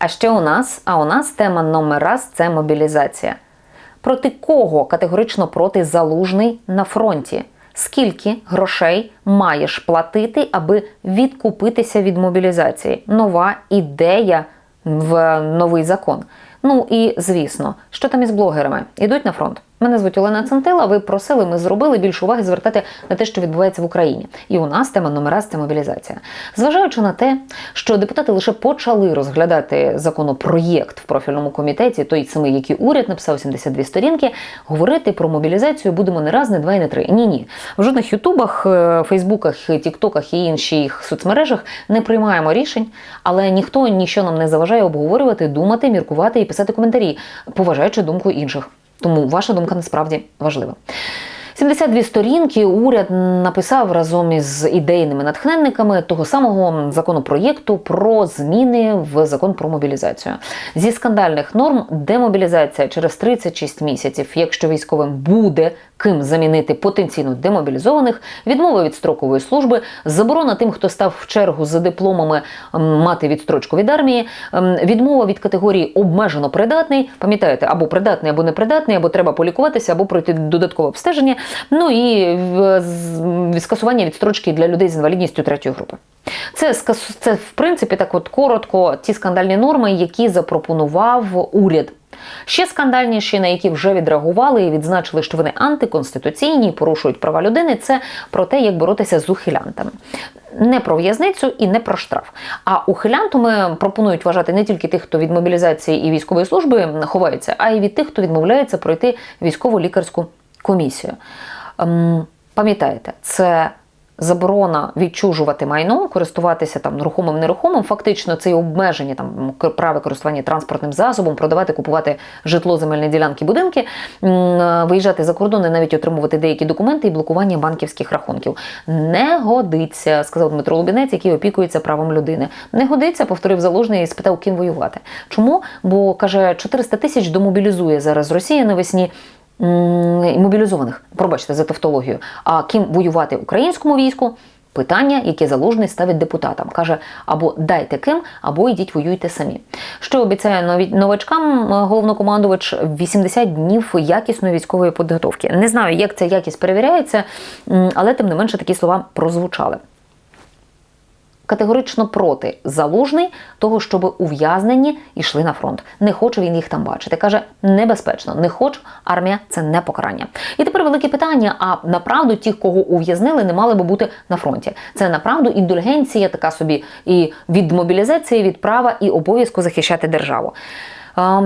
А ще у нас, а у нас тема номер раз це мобілізація. Проти кого категорично проти залужний на фронті? Скільки грошей маєш платити, аби відкупитися від мобілізації? Нова ідея в новий закон. Ну і звісно, що там із блогерами? Ідуть на фронт. Мене звуть Олена Центила. Ви просили, ми зробили більше уваги звертати на те, що відбувається в Україні. І у нас тема номер раз – це мобілізація. Зважаючи на те, що депутати лише почали розглядати законопроєкт в профільному комітеті, той самий, який уряд написав 72 сторінки, говорити про мобілізацію будемо не раз, не два і не три. Ні, ні. В жодних ютубах, е, фейсбуках, тіктоках і інших соцмережах не приймаємо рішень, але ніхто ніщо нам не заважає обговорювати, думати, міркувати і писати коментарі, поважаючи думку інших. Тому ваша думка насправді важлива. 72 сторінки уряд написав разом із ідейними натхненниками того самого законопроєкту про зміни в закон про мобілізацію. Зі скандальних норм демобілізація через 36 місяців, якщо військовим буде ким замінити потенційно демобілізованих, відмова від строкової служби, заборона тим, хто став в чергу за дипломами мати відстрочку від армії, відмова від категорії обмежено придатний. Пам'ятаєте, або придатний, або непридатний, або треба полікуватися, або пройти додаткове обстеження. Ну і скасування відстрочки для людей з інвалідністю третьої групи. Це це в принципі так, от коротко, ті скандальні норми, які запропонував уряд. Ще скандальніші, на які вже відреагували і відзначили, що вони антиконституційні і порушують права людини. Це про те, як боротися з ухилянтами. Не про в'язницю і не про штраф. А ухилянтами пропонують вважати не тільки тих, хто від мобілізації і військової служби ховається, а й від тих, хто відмовляється пройти військово лікарську комісію. Ем, пам'ятаєте, це заборона відчужувати майно, користуватися там нерухомим нерухомим, фактично це і обмеження там право користування транспортним засобом, продавати, купувати житло, земельні ділянки, будинки, виїжджати за кордон і навіть отримувати деякі документи і блокування банківських рахунків. Не годиться, сказав Дмитро Лубінець, який опікується правом людини. Не годиться, повторив залужний і спитав, ким воювати. Чому? Бо каже, 400 тисяч домобілізує зараз Росія навесні мобілізованих, пробачте за тавтологію, а ким воювати українському війську. Питання, яке залужний ставить депутатам, каже: або дайте ким, або йдіть воюйте самі. Що обіцяє новачкам головнокомандувач 80 днів якісної військової підготовки. Не знаю, як ця якість перевіряється, але тим не менше такі слова прозвучали категорично проти залужний того, щоб ув'язнені йшли на фронт. Не хоче він їх там бачити. Каже, небезпечно, не хочу. Армія це не покарання. І тепер велике питання: а направду ті, кого ув'язнили, не мали би бути на фронті. Це направду індульгенція, така собі і від мобілізації, від права і обов'язку захищати державу.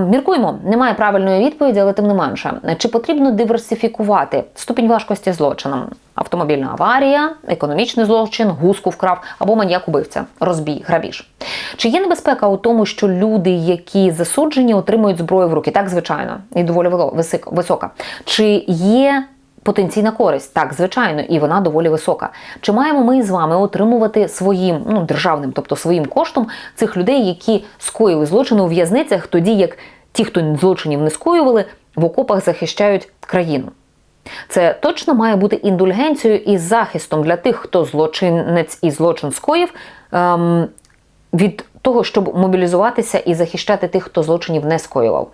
Міркуємо, немає правильної відповіді, але тим не менше, чи потрібно диверсифікувати ступінь важкості злочином? Автомобільна аварія, економічний злочин, гуску вкрав або маньяк убивця, розбій, грабіж. Чи є небезпека у тому, що люди, які засуджені, отримують зброю в руки? Так, звичайно, і доволі висока. Чи є потенційна користь, так звичайно, і вона доволі висока. Чи маємо ми з вами отримувати своїм ну державним, тобто своїм коштом цих людей, які скоїли злочини у в'язницях, тоді як ті, хто злочинів не скоювали, в окопах захищають країну? Це точно має бути індульгенцією і захистом для тих, хто злочинець і злочин скоїв, ем, від того, щоб мобілізуватися і захищати тих, хто злочинів не скоював,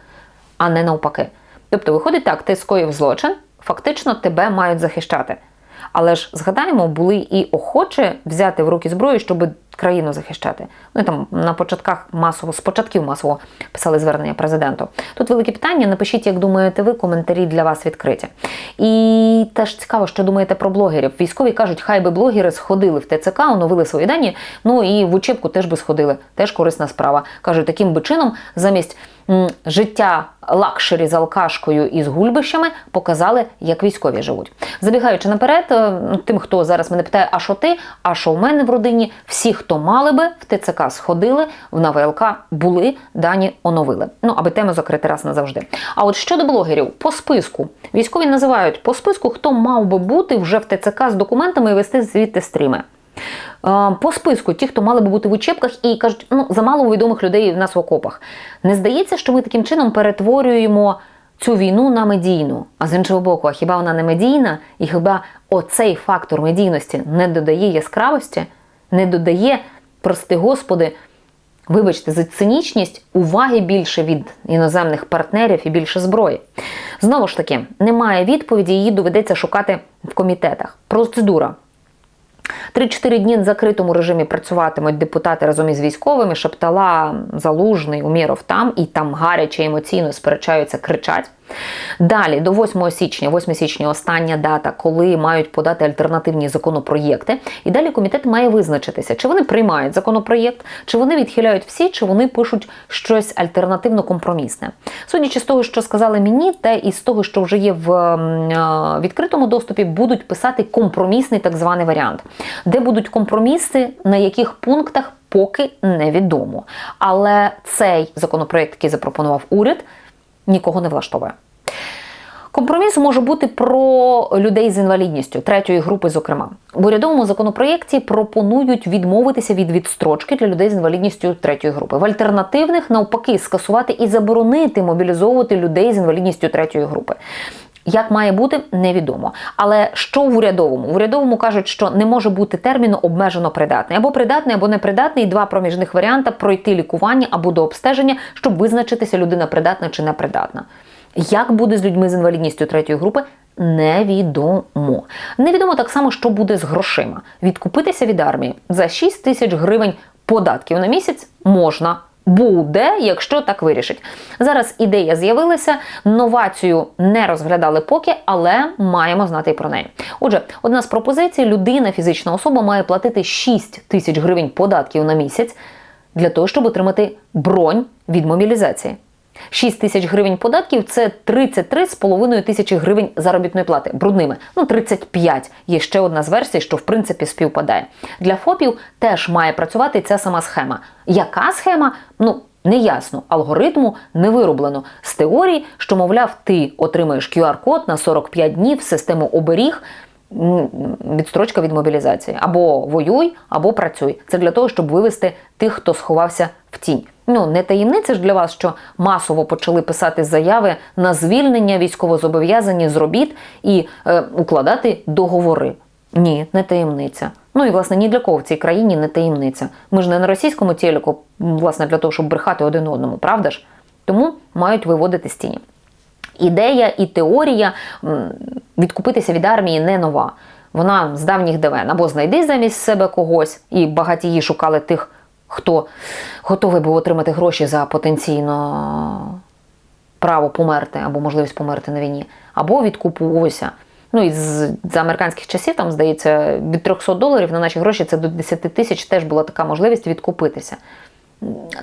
а не навпаки. Тобто, виходить так, ти скоїв злочин, фактично тебе мають захищати. Але ж згадаємо, були і охочі взяти в руки зброю, щоб країну захищати. Ну і там на початках масово, з початків масово писали звернення президенту. Тут велике питання. Напишіть, як думаєте ви, коментарі для вас відкриті. І теж цікаво, що думаєте про блогерів. Військові кажуть, хай би блогери сходили в ТЦК, оновили свої дані. Ну і в учебку теж би сходили. Теж корисна справа. Кажуть, таким би чином замість життя лакшері з алкашкою і з гульбищами показали, як військові живуть. Забігаючи наперед, е, тим, хто зараз мене питає, а що ти, а що в мене в родині, всі, хто мали би, в ТЦК сходили, в НВЛК були, дані оновили. Ну, аби тему закрити раз назавжди. А от щодо блогерів, по списку військові називають по списку, хто мав би бути вже в ТЦК з документами і вести звідти стріми. По списку, ті, хто мали би бути в учебках, і кажуть, ну замало відомих людей в нас в окопах. Не здається, що ми таким чином перетворюємо цю війну на медійну. А з іншого боку, а хіба вона не медійна? І хіба оцей фактор медійності не додає яскравості, не додає, прости господи, Вибачте, за цинічність уваги більше від іноземних партнерів і більше зброї. Знову ж таки, немає відповіді, її доведеться шукати в комітетах. Процедура. 3-4 дні в закритому режимі працюватимуть депутати разом із військовими. Шептала Залужний, Умєров там і там гаряче емоційно сперечаються, кричать. Далі, до 8 січня, 8 січня остання дата, коли мають подати альтернативні законопроєкти. І далі комітет має визначитися, чи вони приймають законопроєкт, чи вони відхиляють всі, чи вони пишуть щось альтернативно компромісне. Судячи з того, що сказали мені, та і з того, що вже є в відкритому доступі, будуть писати компромісний так званий варіант, де будуть компроміси, на яких пунктах поки невідомо. Але цей законопроєкт, який запропонував уряд, нікого не влаштовує. Компроміс може бути про людей з інвалідністю третьої групи, зокрема. В урядовому законопроєкті пропонують відмовитися від відстрочки для людей з інвалідністю третьої групи. В альтернативних, навпаки, скасувати і заборонити мобілізовувати людей з інвалідністю третьої групи. Як має бути, невідомо. Але що в урядовому? В урядовому кажуть, що не може бути терміну обмежено придатний. Або придатний, або непридатний. Два проміжних варіанти пройти лікування або до обстеження, щоб визначитися, людина придатна чи непридатна. Як буде з людьми з інвалідністю третьої групи? Невідомо. Невідомо так само, що буде з грошима. Відкупитися від армії за 6 тисяч гривень податків на місяць можна. Буде, якщо так вирішить. Зараз ідея з'явилася, новацію не розглядали поки, але маємо знати і про неї. Отже, одна з пропозицій: людина, фізична особа, має платити 6 тисяч гривень податків на місяць для того, щоб отримати бронь від мобілізації. 6 тисяч гривень податків це 33,5 тисячі гривень заробітної плати брудними. Ну 35. Є ще одна з версій, що в принципі співпадає. Для ФОПів теж має працювати ця сама схема. Яка схема? Ну. Неясно, алгоритму не вироблено. З теорії, що, мовляв, ти отримаєш QR-код на 45 днів систему оберіг, відстрочка від мобілізації. Або воюй, або працюй. Це для того, щоб вивести тих, хто сховався в тінь. Ну, не таємниця ж для вас, що масово почали писати заяви на звільнення військовозобов'язані з робіт і е, укладати договори. Ні, не таємниця. Ну і власне ні для кого в цій країні не таємниця. Ми ж не на російському телеку, власне, для того, щоб брехати один одному, правда ж? Тому мають виводити з тіні. Ідея і теорія відкупитися від армії не нова. Вона з давніх давен або знайди замість себе когось, і багатії шукали тих хто готовий був отримати гроші за потенційно право померти або можливість померти на війні, або відкуповувався. Ну і з, з американських часів, там, здається, від 300 доларів на наші гроші це до 10 тисяч теж була така можливість відкупитися.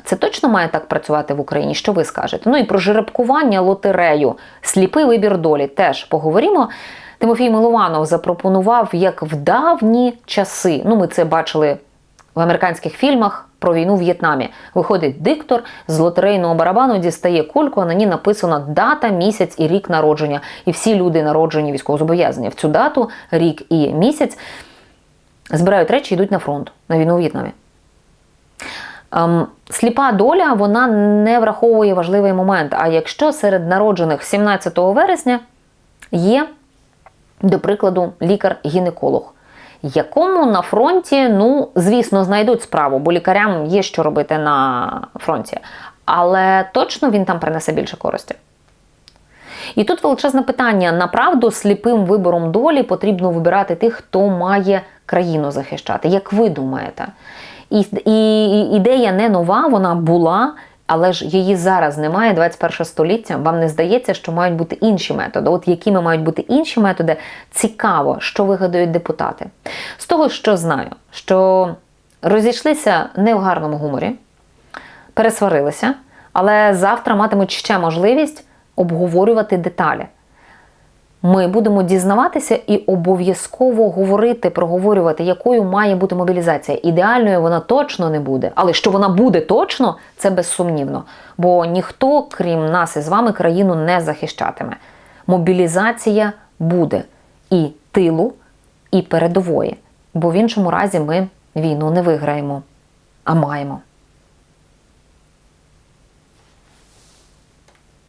Це точно має так працювати в Україні? Що ви скажете? Ну і про жеребкування лотерею, сліпий вибір долі теж поговоримо. Тимофій Милованов запропонував як в давні часи. Ну, ми це бачили в американських фільмах про війну в В'єтнамі. Виходить диктор з лотерейного барабану, дістає кульку, а на ній написана дата, місяць і рік народження. І всі люди, народжені військовозобов'язані в цю дату, рік і місяць, збирають речі йдуть на фронт на війну в В'єтнамі. Ем, сліпа доля вона не враховує важливий момент. А якщо серед народжених 17 вересня є, до прикладу, лікар-гінеколог якому на фронті, ну, звісно, знайдуть справу, бо лікарям є що робити на фронті. Але точно він там принесе більше користі. І тут величезне питання: направду сліпим вибором долі потрібно вибирати тих, хто має країну захищати. Як ви думаєте? І, і ідея не нова, вона була. Але ж її зараз немає, 21 століття. Вам не здається, що мають бути інші методи. От якими мають бути інші методи, цікаво, що вигадають депутати. З того, що знаю, що розійшлися не в гарному гуморі, пересварилися, але завтра матимуть ще можливість обговорювати деталі. Ми будемо дізнаватися і обов'язково говорити, проговорювати, якою має бути мобілізація. Ідеальною вона точно не буде, але що вона буде точно, це безсумнівно. Бо ніхто, крім нас і з вами, країну не захищатиме. Мобілізація буде і тилу, і передової. Бо в іншому разі ми війну не виграємо, а маємо.